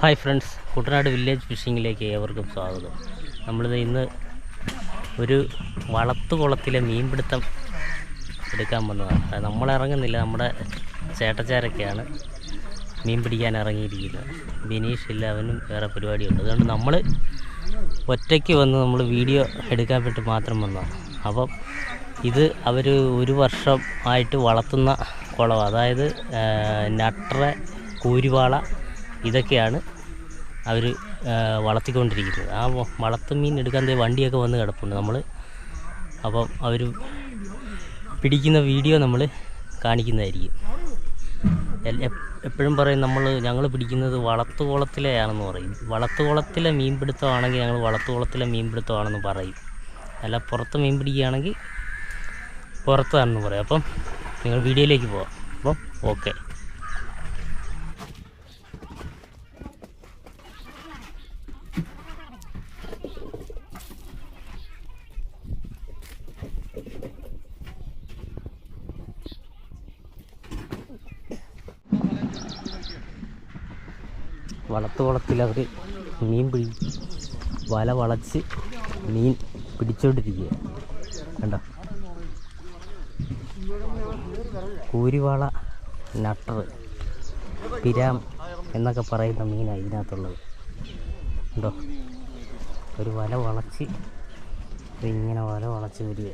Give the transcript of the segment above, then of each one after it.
Hi friends Kuttanad village ഫിഷിങ്ങിലേക്ക് ഏവർക്കും സ്വാഗതം. നമ്മളിത് ഇന്ന് ഒരു വളത്തുകുളത്തിലെ മീൻപിടുത്തം എടുക്കാൻ വന്നതാണ്. നമ്മൾ ഇറങ്ങുന്നില്ല നമ്മുടെ ചേട്ടച്ചാരൊക്കെയാണ് മീൻ പിടിക്കാൻ ഇറങ്ങിയിരിക്കുന്നത്. ബിനീഷ് ഇല്ല അവനും വേറെ പരിപാടിയുണ്ട്. അതുകൊണ്ട് നമ്മൾ ഒറ്റയ്ക്ക് വന്ന് നമ്മൾ വീഡിയോ എടുക്കാൻ വേണ്ടി മാത്രം വന്നതാണ്. അപ്പം ഇത് അവർ ഒരു വർഷം ആയിട്ട് വളർത്തുന്ന കുളം അതായത് നട്ടറ കൂരുവാള ഇതൊക്കെയാണ് അവർ വളർത്തിക്കൊണ്ടിരിക്കുന്നത്. ആ വളർത്തു മീൻ എടുക്കാൻ വണ്ടിയൊക്കെ വന്ന് കിടപ്പുണ്ട്. നമ്മൾ അപ്പം അവർ പിടിക്കുന്ന വീഡിയോ നമ്മൾ കാണിക്കുന്നതായിരിക്കും. എപ്പോഴും പറയും നമ്മൾ ഞങ്ങൾ പിടിക്കുന്നത് വളർത്തുകുളത്തിലെയാണെന്ന് പറയും. വളർത്തുകുളത്തിലെ മീൻപിടുത്തമാണെങ്കിൽ ഞങ്ങൾ വളർത്തുകുളത്തിലെ മീൻപിടുത്തമാണെന്ന് പറയും. അല്ല പുറത്ത് മീൻ പിടിക്കുകയാണെങ്കിൽ പുറത്താണെന്ന് പറയും. അപ്പം നിങ്ങൾ വീഡിയോയിലേക്ക് പോവാം. അപ്പം ഓക്കെ. വളർത്തുകുളത്തിൽ അവർ മീൻ പിടി വല വളച്ച് മീൻ പിടിച്ചോണ്ടിരിക്കുക കണ്ടോ? കൂരിവാള നട്ടർ പിരാം എന്നൊക്കെ പറയുന്ന മീനാണ് ഇതിനകത്തുള്ളത്. ഉണ്ടോ ഒരു വല വളച്ച് ഇങ്ങനെ വല വളച്ച് വരിക.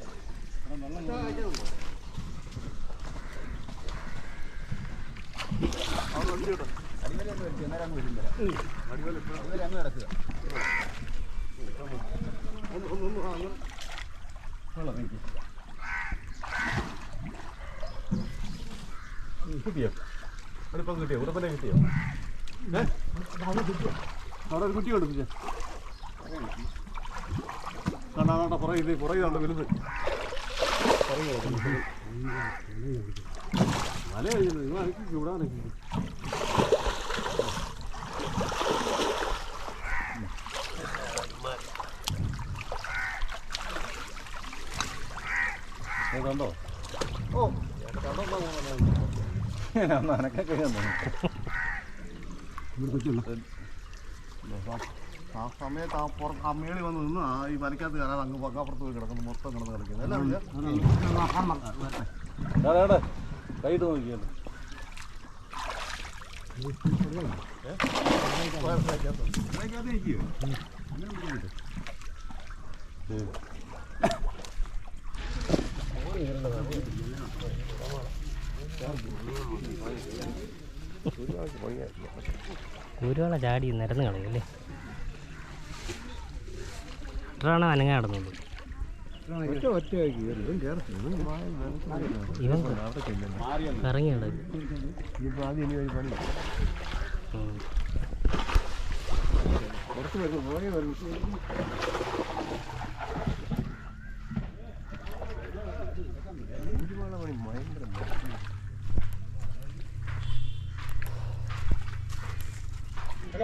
കിട്ടിയോ അതിപ്പം കിട്ടിയോ തന്നെ കിട്ടിയോ അവിടെ ഒരു കുട്ടി കൊടുപ്പിച്ച കണ്ടാ കണ്ട പുറകെ ഇത് പുറകെ വലുത് വലുത് മല കഴിയുന്നത് നിങ്ങൾ അനക്കി ഇവിടെ കണ്ടോ ഓ കണ്ടോ അനക്കൊക്കെ ആ സമയത്ത് ആ പുറത്ത് ആ മേളി വന്ന് നിന്ന് ആ ഈ വരയ്ക്കകത്ത് കയറാതെ അങ്ങ് പക്കാപ്പുറത്ത് പോയി കിടക്കുന്നു മൊത്തം കിടന്ന് കളിക്കുന്നത് അല്ലേ കൈയിട്ട് നോക്കിയല്ലോ കൂരുവാള ചാടി നിരന്ന് കളയും അല്ലേ നട്ടറാണ് അനങ്ങ നടന്നത്. ഇവൻ ഇറങ്ങി കിടക്കും ഉം. ഓ ഒരു ബിരിയാണി ഇതിനകത്ത് രണ്ടും ഓ, ചവിട്ട് പിടി, ചവിട്ട് പിടി. ചവിട്ട്. ചവിട്ട്. ചവിട്ട്. അതൊക്കെ അച്ഛനൊക്കെ കേട്ടോ സിലോപ്പി. നിന്റെ കാലം നീ നോക്കിയോ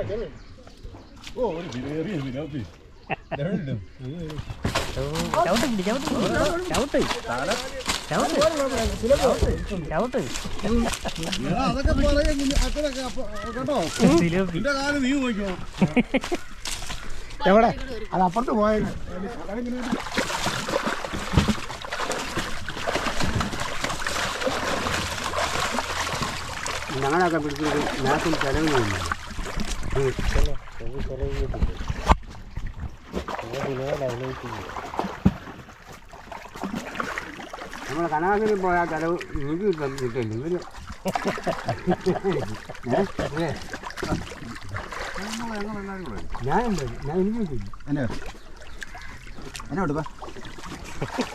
എവിടെ? അത് അപ്പുറത്ത് പോയത് ഞങ്ങളൊക്കെ പിടിച്ചിട്ട് നാട്ടിൽ ചെലവില്ല ഇതിലെ അതിലേക്ക് ചെയ്യും. നമ്മൾ കനകാസിൽ പോയാൽ ചെലവ് നിങ്ങൾക്ക് കിട്ടും കിട്ടില്ല ഇവർ? ഞാനുണ്ട് ഞാൻ എനിക്ക് കിട്ടില്ല എന്നെ എന്നെ കൊടുക്കാം.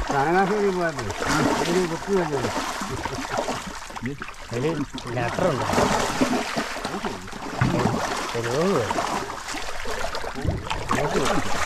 കനകാശേരി പോയപ്പോൾ ഒരു കുത്തി വന്നത് 어, 저는 이렇게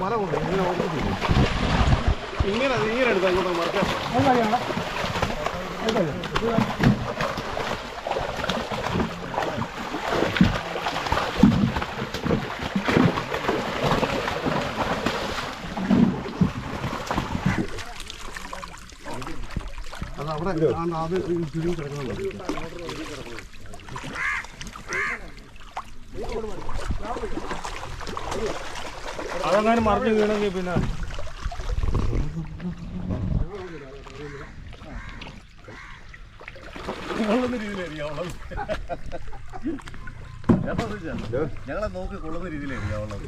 മല കൊണ്ട് ഇങ്ങനെ ഇങ്ങനെ ഇങ്ങനെ എടുത്താൽ ഇങ്ങോട്ട് മറക്കാം അവിടെ അത് ചുരുങ്ങി കിടക്കുന്നുണ്ട്. അതെങ്ങാനും മറിഞ്ഞു വീണെങ്കിൽ പിന്നെ. ഞങ്ങളെ നോക്കി കൊള്ളുന്ന രീതിയിലായിരിക്കും ഉള്ളത്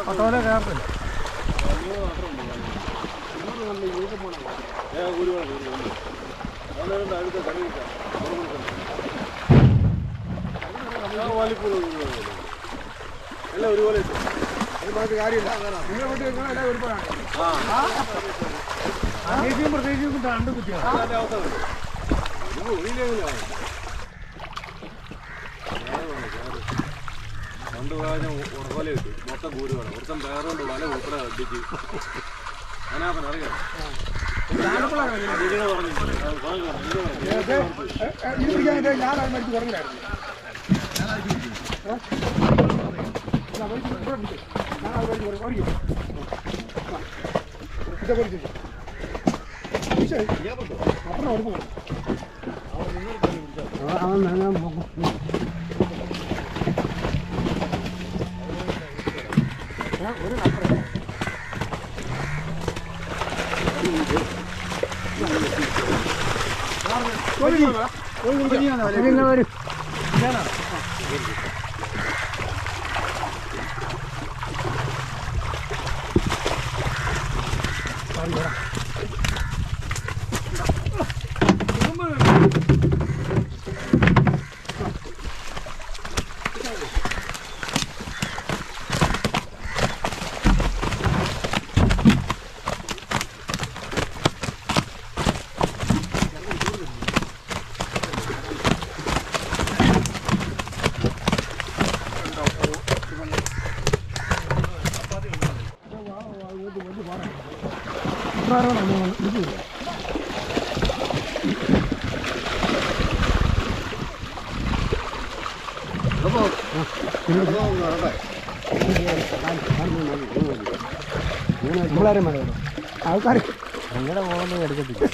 പട്ടോലെ കയറത്തില്ല എല്ലാം ഒരുപോലെ പ്രത്യേകിച്ചും പ്രത്യേകിച്ചും കണ്ടു കുത്തിയാണ് പ്രാവശ്യം ഉറവല കിട്ടി മൊത്തം കൂരുവാണ് ഒരുത്തം വേറുകൊണ്ട് വല ഉൾപ്പെടെ അടിച്ച് അനാഥൻ അറിയാം? ഞാൻ പറഞ്ഞില്ലായിരുന്നു അവൻ ഞാൻ പിന്നെ വരും. നമ്മളാരും വേണം ആൾക്കാർ നിങ്ങളുടെ പോകുന്നത് എടുക്കത്തില്ല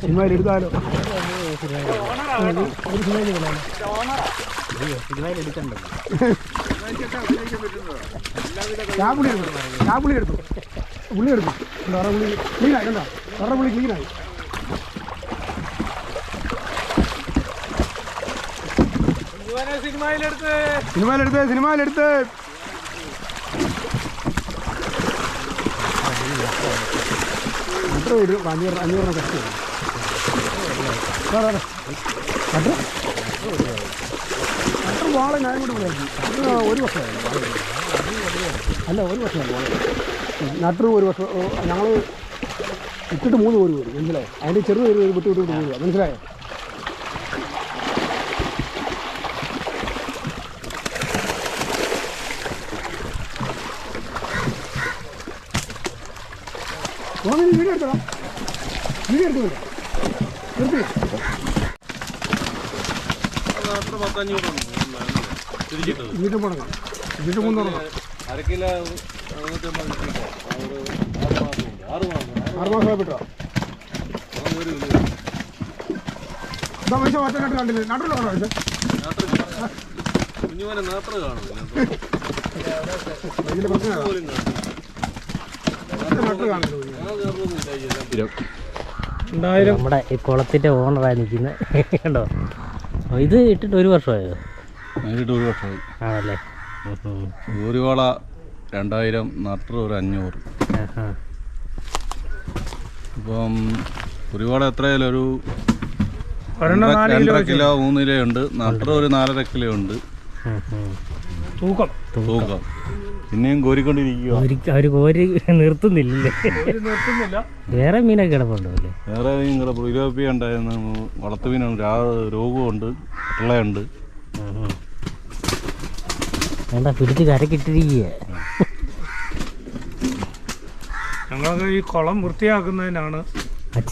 സിനിമയിൽ എടുത്താലോ സിനിമയിൽ എടുത്താൽ ഞാൻ പുളി എടുത്തു പുളി എടുത്തു വേറെ പുളി ക്ലീനായി കണ്ടോ വേറെ പുളി ക്ലീനായി സിനിമയിലെടുത്ത് സിനിമയിലെടുത്ത് സിനിമയിലെടുത്ത് എത്ര വരും അഞ്ഞൂറ് അഞ്ഞൂറിന് കഷ്ടം അത്ര വാളെ ഞാൻ കൂടി ഒരു വർഷമായി അല്ല ഒരു വർഷമായി വാള. നട്ടറ് ഒരു വർഷം ഞങ്ങൾ ഇട്ടിട്ട് മൂന്ന് പേര് വരും മനസ്സിലായോ? അതിന്റെ ചെറു ഒരു വിട്ട് വിട്ട് വിട്ട് പോരുക മനസ്സിലായോ? വീഡിയോ എടുത്തോ? വീഡിയോ എടുത്തു? അത്ര വീണ്ടും പോകണം വീട്ടിൽ കൊണ്ടുപോകണം അരക്കില ആറ് മാസം ആറ് മാസം. ആറ് മാസമായി ഇതാ പൈസ ഒറ്റ കണ്ടില്ല? നാട്ടിലോ കുഞ്ഞുമോനെ നാത്ര ഉണ്ടായാലും നമ്മുടെ ഈ കുളത്തിന്റെ ഓണറായി നിൽക്കുന്നത് കണ്ടോ? ഇത് ഇട്ടിട്ട് ഒരു വർഷമായോ? നേരിട്ട് ഒരു വർഷമായി. ആണല്ലേ. ഊരുവാള രണ്ടായിരം നട്ടർ ഒരു അഞ്ഞൂറ്. അപ്പം ഇപ്പം ഉരുവാള എത്രയായാലും ഒരു രണ്ടര കിലോ മൂന്ന് കിലോ ഉണ്ട്. നട്ടർ ഒരു നാലര കിലോ ഉണ്ട്. തൂക്കം. തൂക്കം. പിന്നെയും കോരിക്കൊണ്ടിരിക്കുക. അവർ കോരി നിർത്തുന്നില്ലല്ലേ? വേറെ മീനൊക്കെ കിടപ്പുണ്ടോ അല്ലേ വേറെ നിങ്ങളുടെ പ്രിലോപ്പി ഉണ്ടായിരുന്നു. വളർത്തു മീനുണ്ട് രോഗമുണ്ട്. പിള്ളയുണ്ട്. വേണ്ട പിടിച്ച് കരക്കിട്ടിരിക്കുക ഞങ്ങൾക്ക് ഈ കുളം വൃത്തിയാക്കുന്നതിനാണ്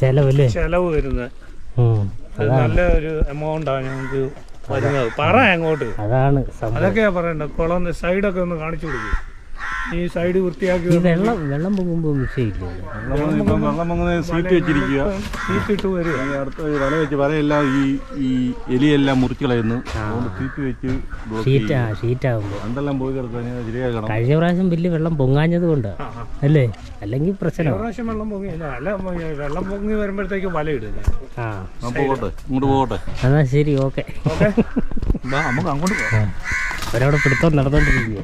ചെലവല്ലേ? ചെലവ് വരുന്നത്. നല്ല ഒരു എമൗണ്ടാണ് ഞങ്ങൾക്ക് വരുന്നത്. പറ അങ്ങോട്ട്. അതാണ് അതൊക്കെയാ പറയണ്ടത് കുളം സൈഡൊക്കെ ഒന്ന് കാണിച്ചു കൊടുക്കും. ഈ സൈഡ് വൃത്തിയാക്കി ഈ വെള്ളം വെള്ളം പൊങ്ങുമ്പോൾ വിഷയമില്ലേ ഇപ്പം വെള്ളം സീറ്റ് വെച്ചിരിക്കുക. സീറ്റിട്ട് വരിക. ഈ അടുത്ത ഈ വല വെച്ച് വലയെല്ലാം ഈ ഈ എലിയെല്ലാം മുറിച്ച് കളയുന്നു. അതുകൊണ്ട് സീറ്റ് വെച്ച് ബ്ലോക്ക് ഷീറ്റ് ചെയ്യും ആ ഷീറ്റാകുമ്പോൾ എന്തെല്ലാം പോയി കിടക്കാൻ ശരിയാക്കണം കഴിഞ്ഞ പ്രാവശ്യം വലിയ വെള്ളം പൊങ്ങാഞ്ഞത് ആ. അല്ലേ? അല്ലെങ്കിൽ പ്രശ്നമാണ് പ്രാവശ്യം വെള്ളം പൊങ്ങി അല്ല അല്ല വെള്ളം പൊങ്ങി വരുമ്പോഴത്തേക്ക് വല ഇടുക. ആ. ആ പോകട്ടെ ഇങ്ങോട്ട് പോകട്ടെ. എന്നാ ശരി ഓക്കെ. ഓക്കെ. നമുക്ക് അങ്ങോട്ട് പോകാം. അവരവിടെ പിടുത്തം നടന്നുകൊണ്ടിരിക്കുക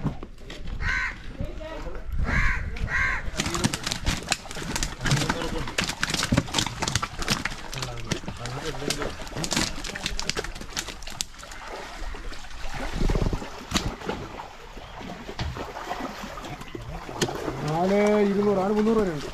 നാല് ഇരുന്നൂറ് നാല് മുന്നൂറ് വരെ ഉണ്ട്.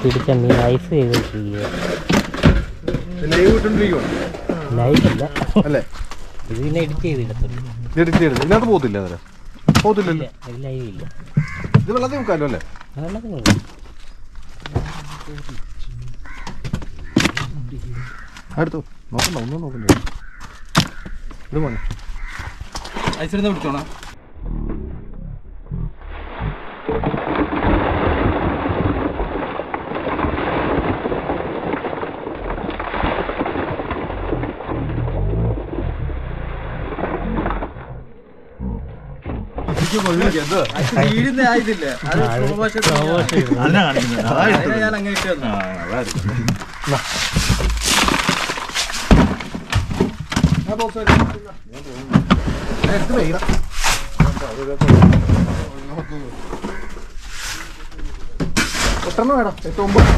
പിടിച്ച മീൻ ഐസ് ചെയ്ത് വെച്ചിരിക്കുക ലൈവ് ഇട്ടുകൊണ്ടിരിക്കുവാണ് ലൈവ് അല്ല. അല്ലേ? ഇത് പിന്നെ എഡിറ്റ് ചെയ്തിടത്തുള്ളൂ എഡിറ്റ് ചെയ്യരുത് ഇതിനകത്ത് പോകത്തില്ല അതിന് പോകത്തില്ലല്ലോ. ഇത് ലൈവ് ഇല്ല ഇത് വെള്ളത്തിൽ മുക്കാലോ അല്ലേ? അടുത്തു നോക്കണ്ട ഒന്നും നോക്കണ്ട. ഇത് പോണേ ഐസിരുന്ന് പിടിച്ചോണേ എട്ടെണ്ണം വേണം? എട്ട് ഒമ്പത്.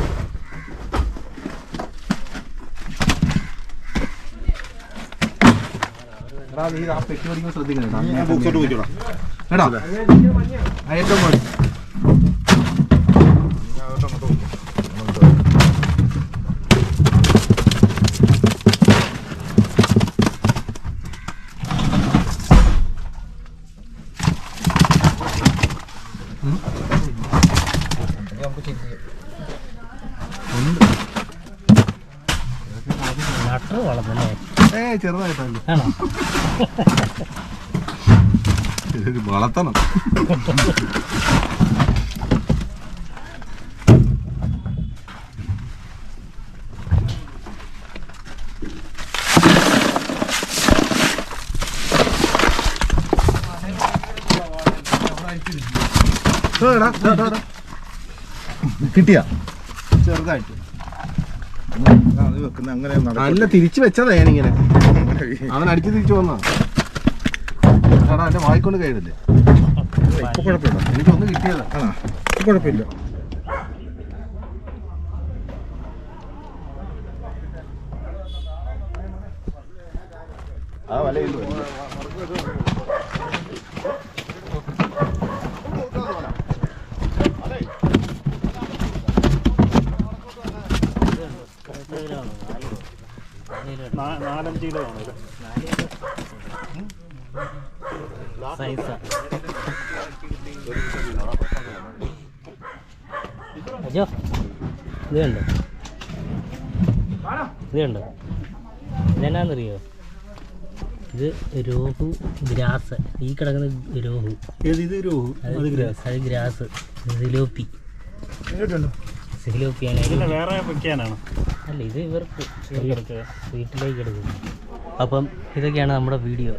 എടാ നീ ആ പെട്ടി പഠിക്കുമ്പോൾ ശ്രദ്ധിക്കണം. ആ ഏറ്റവും ഏ ചെറുതായിട്ടല്ലേ. വളർത്തണം. കിട്ടിയ? ചെറുതായിട്ട്. അല്ല തിരിച്ചു വെച്ചതാ ഞാനിങ്ങനെ. അവൻ അടിച്ചു തിരിച്ചു വന്നാ എടാ എന്റെ വായിക്കൊണ്ട് കഴിയുന്നില്ലേ ഇപ്പൊ കുഴപ്പമില്ല. എനിക്കൊന്നും കിട്ടിയതാ. കുഴപ്പമില്ല. ആ വല നാലഞ്ച് കിലോ ആണ് സൈസാ അജോ ഇത് കണ്ടോ ഇത് കണ്ടോ ഇതെന്നാന്നറിയോ? ഇത് രോഹു ഗ്രാസ്. ഈ കിടക്കുന്ന രോഹു. ഇത് രോഹു? അത് അത് ഗ്രാസ്. സിലോപ്പി. സിലോപ്പിയാണ് അല്ല ഇത് ഇവർക്ക് വീട്ടിലേക്ക് എടുക്കും. അപ്പം ഇതൊക്കെയാണ് നമ്മുടെ വീഡിയോ.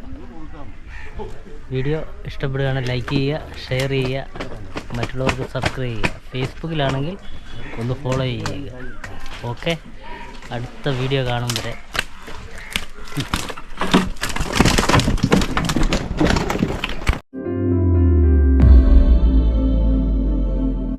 വീഡിയോ ഇഷ്ടപ്പെടുകയാണെങ്കിൽ ലൈക്ക് ചെയ്യുക ഷെയർ ചെയ്യുക മറ്റുള്ളവർക്ക് സബ്സ്ക്രൈബ് ചെയ്യുക. ഫേസ്ബുക്കിലാണെങ്കിൽ ഒന്ന് ഫോളോ ചെയ്യുക. ഓക്കെ അടുത്ത വീഡിയോ കാണും വരെ.